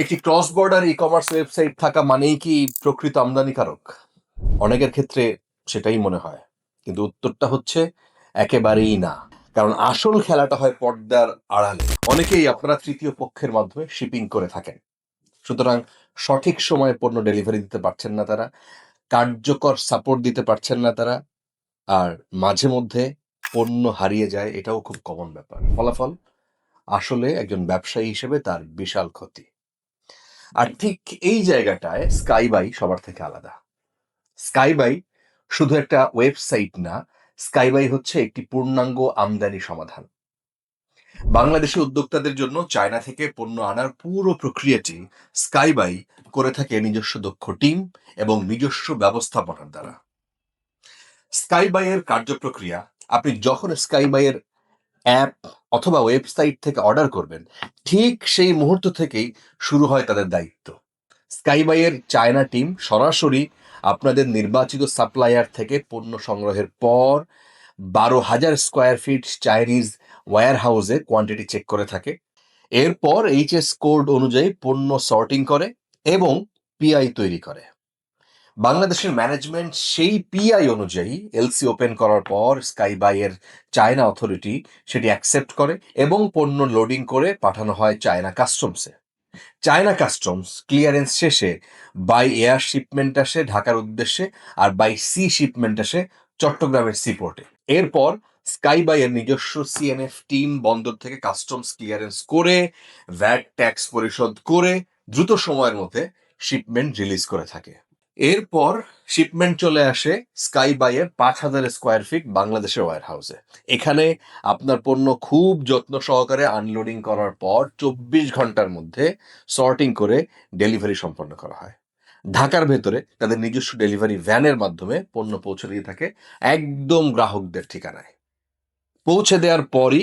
একটি cross border e commerce website থাকা মানেই কি প্রকৃত আমদানিকারক? অনেকের ক্ষেত্রে সেটাই মনে হয়। কিন্তু উত্তরটা হচ্ছে একেবারেই না। কারণ আসল খেলাটা হয় পর্দার আড়ালে। অনেকেই আপনারা তৃতীয় পক্ষের মাধ্যমে শিপিং করে থাকেন। সুতরাং সঠিক সময়ে পণ্য ডেলিভারি দিতে পারছেন না তারা, কার্যকর সাপোর্ট দিতে পারছেন না তারা, আর মাঝে মধ্যে পণ্য হারিয়ে যায়, এটাও খুব কমন ব্যাপার। ফলাফল? আসলে একজন ব্যবসায়ী হিসেবে তার বিশাল ক্ষতি। আর ঠিক এই জায়গাটায় স্কাই বাই সবার থেকে আলাদা। স্কাই বাই শুধু একটা ওয়েবসাইট না স্কাই বাই হচ্ছে একটি পূর্ণাঙ্গ আমদানি সমাধান। বাংলাদেশি উদ্যোক্তাদের জন্য চায়না থেকে পণ্য আনার পুরো প্রক্রিয়াটি স্কাই বাই করে থাকে নিজস্ব দক্ষ টিম এবং নিজস্ব ব্যবস্থাপনার দ্বারা। স্কাই বাইয়ের কার্যপ্রক্রিয়া, আপনি যখন স্কাই বাইয়ের অ্যাপ অথবা ওয়েবসাইট থেকে অর্ডার করবেন, ঠিক সেই মুহূর্ত থেকেই শুরু হয় তাদের দায়িত্ব। স্কাইবাইয়ের চায়না টিম সরাসরি আপনাদের নির্বাচিত সাপ্লায়ার থেকে পণ্য সংগ্রহের পর বারো হাজার স্কোয়ার ফিট চাইনিজ ওয়্যার হাউসে কোয়ান্টিটি চেক করে থাকে। এরপর এইচএস কোড অনুযায়ী পণ্য সর্টিং করে এবং পিআই তৈরি করে। বাংলাদেশের ম্যানেজমেন্ট সেই পিআই অনুযায়ী এলসি ওপেন করার পর স্কাই বাইয়ের চায়না অথরিটি সেটি অ্যাকসেপ্ট করে এবং পণ্য লোডিং করে পাঠানো হয় চায়না কাস্টমসে চায়না কাস্টমস ক্লিয়ারেন্স শেষে বাই এয়ার শিপমেন্ট আসে ঢাকার উদ্দেশ্যে আর বাই সি শিপমেন্ট আসে চট্টগ্রামের সিপোর্টে এরপর স্কাই বাইয়ের নিজস্ব সিএনএফ টিম বন্দর থেকে কাস্টমস ক্লিয়ারেন্স করে ভ্যাট ট্যাক্স পরিশোধ করে দ্রুত সময়ের মধ্যে শিপমেন্ট রিলিজ করে থাকে। এরপর শিপমেন্ট চলে আসে স্কাই বাইয়ের পাঁচ হাজার স্কোয়ার ফিট বাংলাদেশের ওয়ার হাউসে এখানে আপনার পণ্য খুব যত্ন সহকারে আনলোডিং করার পর চব্বিশ ঘণ্টার মধ্যে সর্টিং করে ডেলিভারি সম্পন্ন করা হয়। ঢাকার ভেতরে তাদের নিজস্ব ডেলিভারি ভ্যানের মাধ্যমে পণ্য পৌঁছে দিয়ে থাকে একদম গ্রাহকদের ঠিকানায়। পৌঁছে দেওয়ার পরই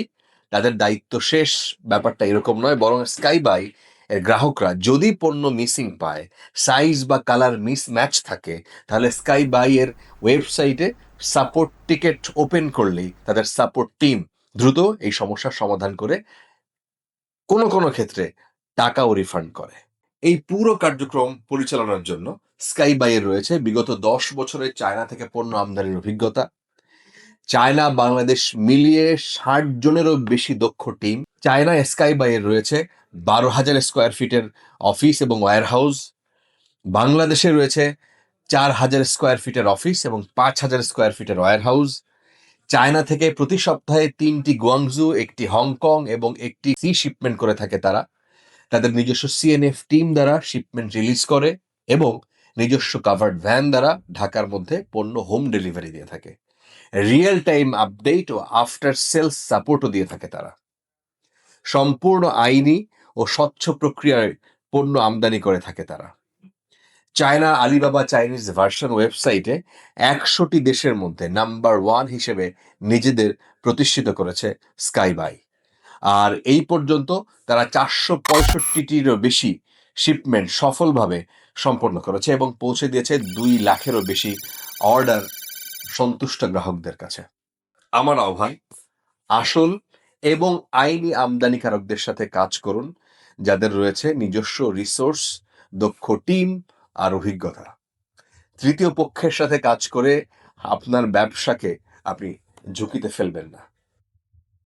তাদের দায়িত্ব শেষ। ব্যাপারটা এরকম নয়, বরং স্কাই বাই এর গ্রাহকরা যদি পণ্য মিসিং পায় সাইজ বা কালার মিস ম্যাচ থাকে, তাহলে স্কাই বাই এর ওয়েবসাইটে সাপোর্ট টিকেট ওপেন করলেই তাদের সাপোর্ট টিম দ্রুত এই সমস্যার সমাধান করে কোনো কোনো ক্ষেত্রে টাকাও রিফান্ড করে। এই পুরো কার্যক্রম পরিচালনার জন্য স্কাই বাইয়ের রয়েছে। বিগত দশ বছরের চায়না থেকে পণ্য আমদানির অভিজ্ঞতা চায়না, বাংলাদেশ মিলিয়ে ষাট জনেরও বেশি দক্ষ টিম। চায়না স্কাই বাইয়ের রয়েছে বারো হাজার স্কোয়ার ফিটের অফিস এবং ওয়্যার হাউস বাংলাদেশে রয়েছে চার হাজার স্কোয়ার ফিটের অফিস এবং পাঁচ হাজার স্কোয়ার ফিটের ওয়্যার হাউস চায়না থেকে প্রতি সপ্তাহে তিনটি গুয়াংজু, একটি হংকং এবং একটি সি শিপমেন্ট করে থাকে তারা। তাদের নিজস্ব সিএনএফ টিম দ্বারা শিপমেন্ট রিলিজ করে এবং নিজস্ব কাভার্ড ভ্যান দ্বারা ঢাকার মধ্যে পণ্য হোম ডেলিভারি দিয়ে থাকে। রিয়েল টাইম আপডেট ও আফটার সেলস সাপোর্টও দিয়ে থাকে তারা। সম্পূর্ণ আইনি ও স্বচ্ছ প্রক্রিয়ায় পণ্য আমদানি করে থাকে তারা। চায়না আলিবাবা চাইনিজ ভার্সন ওয়েবসাইটে একশোটি দেশের মধ্যে নাম্বার ওয়ান হিসেবে নিজেদের প্রতিষ্ঠিত করেছে স্কাইবাই আর এই পর্যন্ত তারা চারশো পঁয়ষট্টিটিরও বেশি শিপমেন্ট সফলভাবে সম্পন্ন করেছে এবং পৌঁছে দিয়েছে দুই লাখেরও বেশি অর্ডার সন্তুষ্ট গ্রাহকদের কাছে। আমার আহ্বান, আসল এবং আইনি আমদানিকারকদের সাথে কাজ করুন, যাদের রয়েছে নিজস্ব রিসোর্স, দক্ষ টিম আর অভিজ্ঞতা। তৃতীয় পক্ষের সাথে কাজ করে আপনার ব্যবসাকে আপনি ঝুঁকিতে ফেলবেন না।